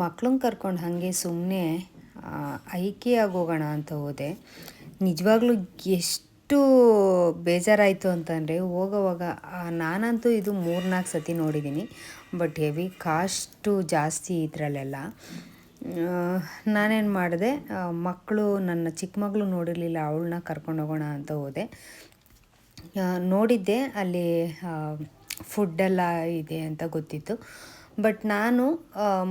ಮಕ್ಳನ್ನ ಕರ್ಕೊಂಡು ಹಾಗೆ ಸುಮ್ಮನೆ ಐಕಿಯಾಗಿ ಹೋಗೋಣ ಅಂತ ಹೋದೆ. ನಿಜವಾಗ್ಲೂ ಎಷ್ಟು ಬೇಜಾರಾಯಿತು ಅಂತಂದರೆ, ಹೋಗೋವಾಗ ನಾನಂತೂ ಇದು ಮೂರ್ನಾಲ್ಕು ಸತಿ ನೋಡಿದ್ದೀನಿ ಬಟ್ ಹೆವಿ ಕಾಸ್ಟು ಜಾಸ್ತಿ ಇದರಲ್ಲೆಲ್ಲ. ನಾನೇನು ಮಾಡಿದೆ ಮಕ್ಕಳು ನನ್ನ ಚಿಕ್ಕ ಮಗಳು ನೋಡಿರಲಿಲ್ಲ, ಅವಳನ್ನ ಕರ್ಕೊಂಡು ಹೋಗೋಣ ಅಂತ ಹೋದೆ. ನೋಡಿದ್ದೆ, ಅಲ್ಲಿ ಫುಡ್ಡೆಲ್ಲ ಇದೆ ಅಂತ ಗೊತ್ತಿತ್ತು. ಬಟ್ ನಾನು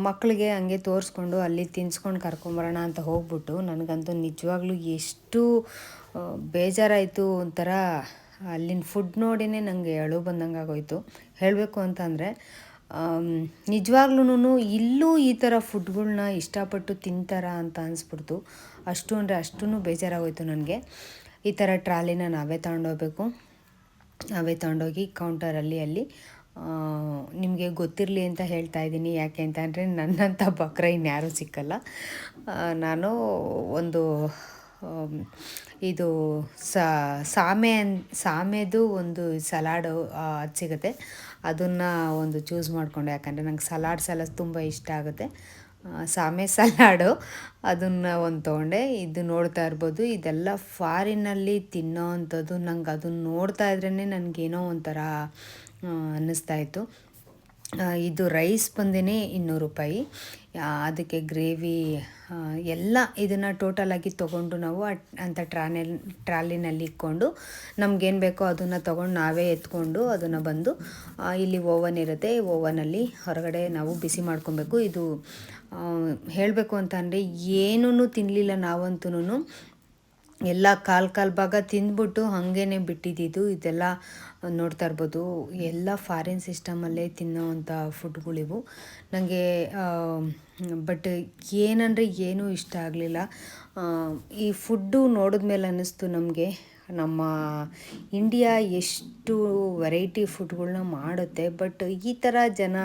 ಮಕ್ಕಳಿಗೆ ಹಂಗೆ ತೋರಿಸ್ಕೊಂಡು ಅಲ್ಲಿ ತಿನ್ಸ್ಕೊಂಡು ಕರ್ಕೊಂಬರೋಣ ಅಂತ ಹೋಗ್ಬಿಟ್ಟು ನನಗಂತೂ ನಿಜವಾಗ್ಲೂ ಎಷ್ಟು ಬೇಜಾರಾಯಿತು ಒಂಥರ ಅಲ್ಲಿನ ಫುಡ್ ನೋಡಿನೇ ನನಗೆ ಅಳು ಬಂದಂಗೆ ಆಗೋಯ್ತು. ಹೇಳಬೇಕು ಅಂತಂದರೆ ನಿಜವಾಗ್ಲೂ ಇಲ್ಲೂ ಈ ಥರ ಫುಡ್ಗಳನ್ನ ಇಷ್ಟಪಟ್ಟು ತಿಂತಾರ ಅಂತ ಅನಿಸ್ಬಿಡ್ತು. ಅಷ್ಟು ಅಂದರೆ ಅಷ್ಟೂ ಬೇಜಾರಾಗೋಯ್ತು ನನಗೆ. ಈ ಥರ ಟ್ರಾಲಿನ ನಾವೇ ತಗೊಂಡೋಗ್ಬೇಕು. ನಾವೇ ತಗೊಂಡೋಗಿ ಕೌಂಟರಲ್ಲಿ ಅಲ್ಲಿ ನಿಮಗೆ ಗೊತ್ತಿರಲಿ ಅಂತ ಹೇಳ್ತಾ ಇದ್ದೀನಿ. ಯಾಕೆ ಅಂತ ಅಂದರೆ ನನ್ನಂಥ ಬಕ್ರ ಇನ್ಯಾರೂ ಸಿಕ್ಕಲ್ಲ. ನಾನು ಒಂದು ಇದು ಸಾಮೆ ಅನ್, ಸಾಮೆದು ಒಂದು ಸಲಾಡು ಅದು ಸಿಗುತ್ತೆ. ಅದನ್ನು ಒಂದು ಚೂಸ್ ಮಾಡಿಕೊಂಡೆ. ಯಾಕಂದರೆ ನಂಗೆ ಸಲಾಡ್ಸ್ ಎಲ್ಲ ತುಂಬ ಇಷ್ಟ ಆಗುತ್ತೆ. ಸಾಮೆ ಸಲಾಡು ಅದನ್ನು ಒಂದು ತೊಗೊಂಡೆ. ಇದು ನೋಡ್ತಾ ಇರ್ಬೋದು. ಇದೆಲ್ಲ ಫಾರಿನಲ್ಲಿ ತಿನ್ನೋ ಅಂಥದ್ದು ನಂಗೆ ಅದನ್ನು ನೋಡ್ತಾ ಇದ್ರೇ ನನಗೇನೋ ಒಂಥರ ಆ, ಅನ್ನಿಸ್ತಾ ಇತ್ತು ಆ, ಇದು ರೈಸ್ ಬಂದೇ ಇನ್ನೂರು ರೂಪಾಯಿ. ಅದಕ್ಕೆ ಗ್ರೇವಿ ಎಲ್ಲ ಇದನ್ನು ಟೋಟಲಾಗಿ ತೊಗೊಂಡು ನಾವು ಅಂತ ಟ್ರಾನೆಲ್ ಟ್ರಾಲಿನಲ್ಲಿ ಇಕ್ಕೊಂಡು ನಮ್ಗೇನು ಬೇಕೋ ಅದನ್ನು ತೊಗೊಂಡು ನಾವೇ ಎತ್ಕೊಂಡು ಅದನ್ನು ಬಂದು ಇಲ್ಲಿ ಓವನ್ ಇರುತ್ತೆ. ಓವನಲ್ಲಿ ಹೊರಗಡೆ ನಾವು ಬಿಸಿ ಮಾಡ್ಕೊಬೇಕು. ಇದು ಹೇಳಬೇಕು ಅಂತ ಅಂದರೆ ಏನೂ ತಿನ್ನಲಿಲ್ಲ ನಾವಂತೂ ಎಲ್ಲ ಕಾಲು ಕಾಲು ಭಾಗ ತಿಂದ್ಬಿಟ್ಟು ಹಾಗೇ ಬಿಟ್ಟಿದ್ದಿದ್ದು ಇದೆಲ್ಲ ನೋಡ್ತಾ ಇರ್ಬೋದು. ಎಲ್ಲ ಫಾರಿನ್ ಸಿಸ್ಟಮಲ್ಲೇ ತಿನ್ನೋವಂಥ ಫುಡ್ಗಳಿವು ನನಗೆ ಬಟ್ ಏನಂದರೆ ಏನೂ ಇಷ್ಟ ಆಗಲಿಲ್ಲ. ಈ ಫುಡ್ಡು ನೋಡಿದ್ಮೇಲೆ ಅನ್ನಿಸ್ತು ನಮಗೆ. ನಮ್ಮ ಇಂಡಿಯಾ ಎಷ್ಟು ವೆರೈಟಿ ಫುಡ್ಗಳ್ನ ಮಾಡುತ್ತೆ, ಬಟ್ ಈ ಥರ ಜನ,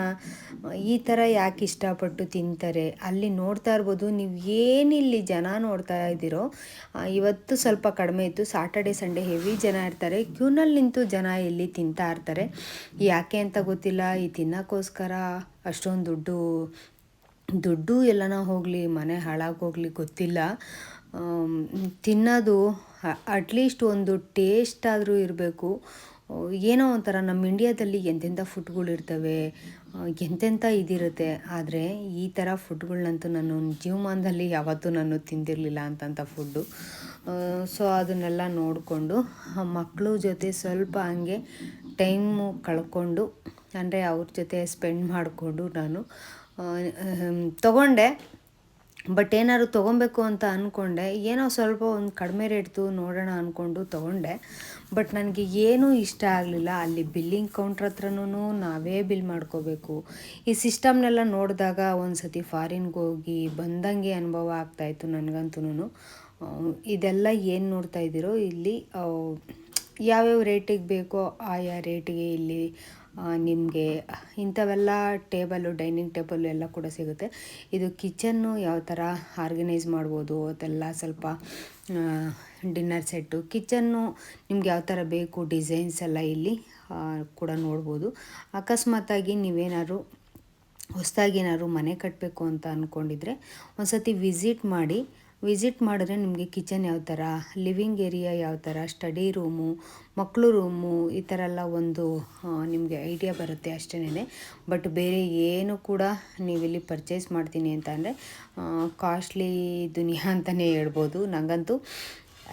ಈ ಥರ ಯಾಕೆ ಇಷ್ಟಪಟ್ಟು ತಿಂತಾರೆ? ಅಲ್ಲಿ ನೋಡ್ತಾ ಇರ್ಬೋದು, ನೀವು ಏನಿಲ್ಲಿ ಜನ ನೋಡ್ತಾ ಇದ್ದೀರೋ ಇವತ್ತು ಸ್ವಲ್ಪ ಕಡಿಮೆ ಇತ್ತು ಸಾಟರ್ಡೆ ಸಂಡೇ ಹೆವಿ ಜನ ಇರ್ತಾರೆ ಕ್ಯೂನಲ್ಲಿ ನಿಂತು ಜನ ಇಲ್ಲಿ ತಿಂತಾ ಇರ್ತಾರೆ. ಯಾಕೆ ಅಂತ ಗೊತ್ತಿಲ್ಲ, ಈ ತಿನ್ನೋಕ್ಕೋಸ್ಕರ ಅಷ್ಟೊಂದು ದುಡ್ಡು ದುಡ್ಡು ಎಲ್ಲನ ಹೋಗಲಿ, ಮನೆ ಹಾಳಾಗೋಗ್ಲಿ ಗೊತ್ತಿಲ್ಲ. ತಿನ್ನೋದು ಅಟ್ಲೀಸ್ಟ್ ಒಂದು ಟೇಸ್ಟ್ ಆದರೂ ಇರಬೇಕು. ಏನೋ ಒಂಥರ ನಮ್ಮ ಇಂಡಿಯಾದಲ್ಲಿ ಎಂತೆಂಥ ಫುಡ್ಗಳು ಇರ್ತವೆ ಆ, ಎಂತೆಂಥ ಇದಿರುತ್ತೆ. ಆದರೆ ಈ ಥರ ಫುಡ್ಗಳನ್ನಂತೂ ನಾನು ಜೀವಮಾನದಲ್ಲಿ ಯಾವತ್ತೂ ನಾನು ತಿಂದಿರಲಿಲ್ಲ ಅಂತಂಥ ಫುಡ್ಡು ಸೊ ಅದನ್ನೆಲ್ಲ ನೋಡಿಕೊಂಡು ಮಕ್ಕಳು ಜೊತೆ ಸ್ವಲ್ಪ ಹಂಗೆ ಟೈಮು ಕಳ್ಕೊಂಡು ಅಂದರೆ ಅವ್ರ ಜೊತೆ ಸ್ಪೆಂಡ್ ಮಾಡಿಕೊಂಡು ನಾನು ತೊಗೊಂಡೆ. ಬಟ್ ಏನಾದ್ರು ತೊಗೊಬೇಕು ಅಂತ ಅಂದ್ಕೊಂಡೆ ಏನೋ ಸ್ವಲ್ಪ ಒಂದು ಕಡಿಮೆ ರೇಟ್ದು ನೋಡೋಣ ಅಂದ್ಕೊಂಡು ತೊಗೊಂಡೆ. ಬಟ್ ನನಗೆ ಏನೂ ಇಷ್ಟ ಆಗಲಿಲ್ಲ. ಅಲ್ಲಿ ಬಿಲ್ಲಿಂಗ್ ಕೌಂಟ್ರ್ ಹತ್ರನೂ ನಾವೇ ಬಿಲ್ ಮಾಡ್ಕೋಬೇಕು. ಈ ಸಿಸ್ಟಮ್ನೆಲ್ಲ ನೋಡಿದಾಗ ಒಂದು ಸತಿ ಫಾರಿನ್ಗೆ ಹೋಗಿ ಬಂದಂಗೆ ಅನುಭವ ಆಗ್ತಾಯಿತ್ತು ನನಗಂತೂ ಇದೆಲ್ಲ ಏನು ನೋಡ್ತಾ ಇದ್ದೀರೋ ಇಲ್ಲಿ ಯಾವ್ಯಾವ ರೇಟಿಗೆ ಬೇಕೋ ಆಯಾ ರೇಟಿಗೆ ಇಲ್ಲಿ ನಿಮಗೆ ಇಂಥವೆಲ್ಲ ಟೇಬಲು ಡೈನಿಂಗ್ ಟೇಬಲ್ ಎಲ್ಲ ಕೂಡ ಸಿಗುತ್ತೆ. ಇದು ಕಿಚನ್ನು ಯಾವ ಥರ ಆರ್ಗನೈಸ್ ಮಾಡ್ಬೋದು, ಅದೆಲ್ಲ ಸ್ವಲ್ಪ ಡಿನ್ನರ್ ಸೆಟ್ಟು. ಕಿಚನ್ನು ನಿಮ್ಗೆ ಯಾವ ಥರ ಬೇಕು, ಡಿಸೈನ್ಸ್ ಎಲ್ಲ ಇಲ್ಲಿ ಕೂಡ ನೋಡ್ಬೋದು. ಅಕಸ್ಮಾತಾಗಿ ನೀವೇನಾದ್ರು ಹೊಸದಾಗಿ ಏನಾದ್ರು ಮನೆ ಕಟ್ಟಬೇಕು ಅಂತ ಅಂದ್ಕೊಂಡಿದ್ರೆ ಒಂದು ಸತಿ ವಿಸಿಟ್ ಮಾಡಿ ವಿಸಿಟ್ ಮಾಡಿದ್ರೆ ನಿಮಗೆ ಕಿಚನ್ ಯಾವ ಥರ, ಲಿವಿಂಗ್ ಏರಿಯಾ ಯಾವ ಥರ, ಸ್ಟಡಿ ರೂಮು ಮಕ್ಕಳು ರೂಮು, ಈ ಥರ ಎಲ್ಲ ಒಂದು ನಿಮಗೆ ಐಡಿಯಾ ಬರುತ್ತೆ ಅಷ್ಟೇ ಬಟ್ ಬೇರೆ ಏನು ಕೂಡ ನೀವಿಲ್ಲಿ ಪರ್ಚೇಸ್ ಮಾಡ್ತೀನಿ ಅಂತ ಅಂದರೆ ಕಾಸ್ಟ್ಲಿ ದುನಿಯಾ ಅಂತಲೇ ಹೇಳ್ಬೋದು. ನನಗಂತೂ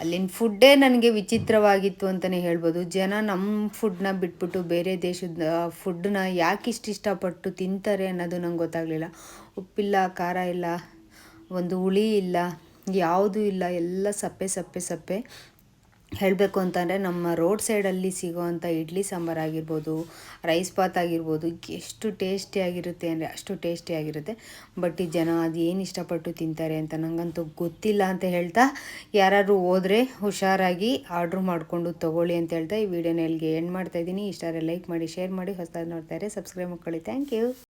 ಅಲ್ಲಿನ ಫುಡ್ಡೇ ನನಗೆ ವಿಚಿತ್ರವಾಗಿತ್ತು ಅಂತಲೇ ಹೇಳ್ಬೋದು. ಜನ ನಮ್ಮ ಫುಡ್ನ ಬಿಟ್ಬಿಟ್ಟು ಬೇರೆ ದೇಶದ ಫುಡ್ಡನ್ನ ಯಾಕೆ ಇಷ್ಟು ಇಷ್ಟಪಟ್ಟು ತಿಂತಾರೆ ಅನ್ನೋದು ನಂಗೆ ಗೊತ್ತಾಗಲಿಲ್ಲ. ಉಪ್ಪಿಲ್ಲ, ಖಾರ ಇಲ್ಲ, ಒಂದು ಹುಳಿ ಇಲ್ಲ. ಯಾವುದೂ ಇಲ್ಲ, ಎಲ್ಲ ಸಪ್ಪೆ ಸಪ್ಪೆ ಸಪ್ಪೆ. ಹೇಳಬೇಕು ಅಂತಂದರೆ ನಮ್ಮ ರೋಡ್ ಸೈಡಲ್ಲಿ ಸಿಗೋವಂಥ ಇಡ್ಲಿ ಸಾಂಬಾರು ಆಗಿರ್ಬೋದು, ರೈಸ್ ಬಾತ್ ಆಗಿರ್ಬೋದು, ಎಷ್ಟು ಟೇಸ್ಟಿಯಾಗಿರುತ್ತೆ ಅಂದರೆ ಅಷ್ಟು ಟೇಸ್ಟಿಯಾಗಿರುತ್ತೆ ಬಟ್ ಈ ಜನ ಅದು ಏನು ಇಷ್ಟಪಟ್ಟು ತಿಂತಾರೆ ಅಂತ ನನಗಂತೂ ಗೊತ್ತಿಲ್ಲ ಅಂತ ಹೇಳ್ತಾ ಯಾರಾದರೂ ಹೋದರೆ ಹುಷಾರಾಗಿ ಆರ್ಡ್ರ್ ಮಾಡಿಕೊಂಡು ತೊಗೊಳ್ಳಿ ಅಂತ ಹೇಳ್ತಾ ಈ ವಿಡಿಯೋನ ಇಲ್ಲಿಗೆ ಎಂಡ್ ಮಾಡ್ತಾಯಿದ್ದೀನಿ ಇಷ್ಟಾರೆ ಲೈಕ್ ಮಾಡಿ ಶೇರ್ ಮಾಡಿ, ಹೊಸದಾಗಿ ನೋಡ್ತಾರೆ ಸಬ್ಸ್ಕ್ರೈಬ್ ಮಾಡ್ಕೊಳ್ಳಿ. Thank you